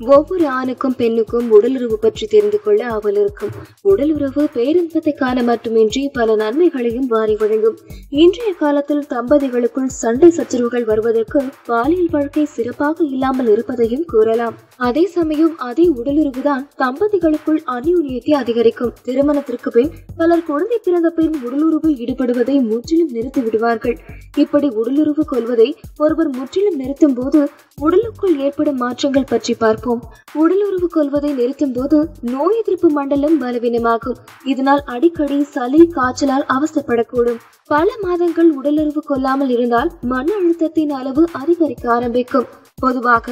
ஒவ்வொரு ஆணுக்கும் பெண்ணுக்கும் உடலுறவு பற்றி தெரிந்து கொள்ள ஆவல் இருக்கும். உடலுறவு பேரின்பத்தை காண மட்டுமின்றி பல நன்மைகளையும் வாரி வழங்கும். இன்றைய காலத்தில் தம்பதிகளுக்குள் சண்டை சச்சரவுகள் வருவதற்கு பாலியல் வாழ்க்கை சிறப்பாக இல்லாமல் இருப்பதையும் கூறலாம். அதே சமயம் அதே உடலுறவுதான் தம்பதிகளுக்குள் அந்யூன்யத்தை அதிகரிக்கும். திருமணத்திற்கு பின் பலர் குழந்தை பிறந்த பின் உடலுறவு ஈடுபடுவதை முற்றிலும் நிறுத்தி விடுவார்கள். இப்படி உடலுறவு கொள்வதை ஒருவர் முற்றிலும் நிறுத்தும் போது உடலுக்குள் ஏற்படும் மாற்றங்கள் பற்றி பார்ப்போம். உடலுறவு கொள்வதை நிறுத்தும் போது நோய் எதிர்ப்பு மண்டலம் பலவீனமாகும். இதனால் அடிக்கடி சளி காய்ச்சலால் அவசப்படக்கூடும் பல மாதங்கள் உடலுறவு கொள்ளாமல் இருந்தால் மன அழுத்தத்தின் அளவு அதிகரிக்க ஆரம்பிக்கும். பொதுவாக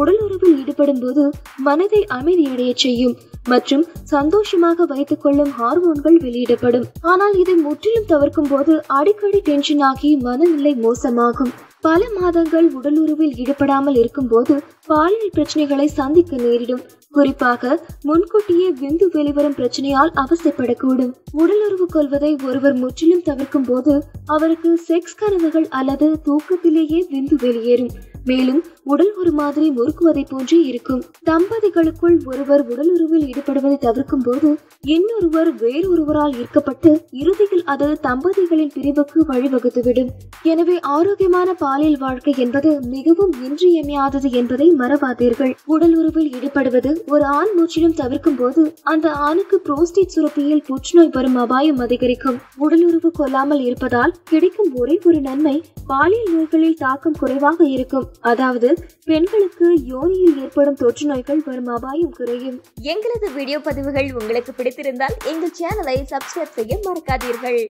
உடலுறவில் ஈடுபடும் போது மனதை அமைதியடைய செய்யும் மற்றும் சந்தோஷமாக வைத்துக் கொள்ளும் ஹார்மோன்கள் வெளியிடப்படும். ஆனால் இதை முற்றிலும் தவிர்க்கும் போது அடிக்கடி டென்ஷன் ஆகி மனநிலை மோசமாகும். பல மாதங்கள் உடலுறவில் ஈடுபடாமல் இருக்கும்போது பாலியல் பிரச்சனைகளை சந்திக்க நேரிடும். குறிப்பாக முன்கூட்டியே விந்து வெளிவரும் பிரச்சனையால் அவசைப்படக்கூடும் உடலுறவு கொள்வதை ஒருவர் முற்றிலும் தவிர்க்கும் போது அவருக்கு செக்ஸ் கனவுகள் அல்லது தூக்கத்திலேயே விந்து வெளியேறும். மேலும் உடல் ஒரு மாதிரி முறுக்குவதை போன்றே இருக்கும். தம்பதிகளுக்குள் ஒருவர் உடலுறவில் ஈடுபடுவதை தவிர்க்கும் போது இன்னொருவர் வேறொருவரால் ஈர்க்கப்பட்டு இறுதியில் அது தம்பதிகளின் பிரிவுக்கு வழிவகுத்துவிடும். எனவே ஆரோக்கியமான பாலியல் வாழ்க்கை என்பது மிகவும் இன்றியமையாதது என்பதை மறவாதீர்கள். உடல் உறவில் ஈடுபடுவது ஒரு ஆண் முற்றிலும் தவிர்க்கும் போது அந்த ஆணுக்கு புரோஸ்டேட் சுரப்பியில் புற்றுநோய் வரும் அபாயம் அதிகரிக்கும். உடல் உறவு கொள்ளாமல் இருப்பதால் கிடைக்கும் ஒரே ஒரு நன்மை பாலியல் நோய்களில் தாக்கம் குறைவாக இருக்கும். அதாவது பெண்களுக்கு யோனியில் ஏற்படும் தொற்று நோய்கள் வரும் அபாயம் குறையும். எங்களது வீடியோ பதிவுகள் உங்களுக்கு பிடித்திருந்தால் எங்கள் சேனலை சப்ஸ்கிரைப் செய்ய மறக்காதீர்கள்.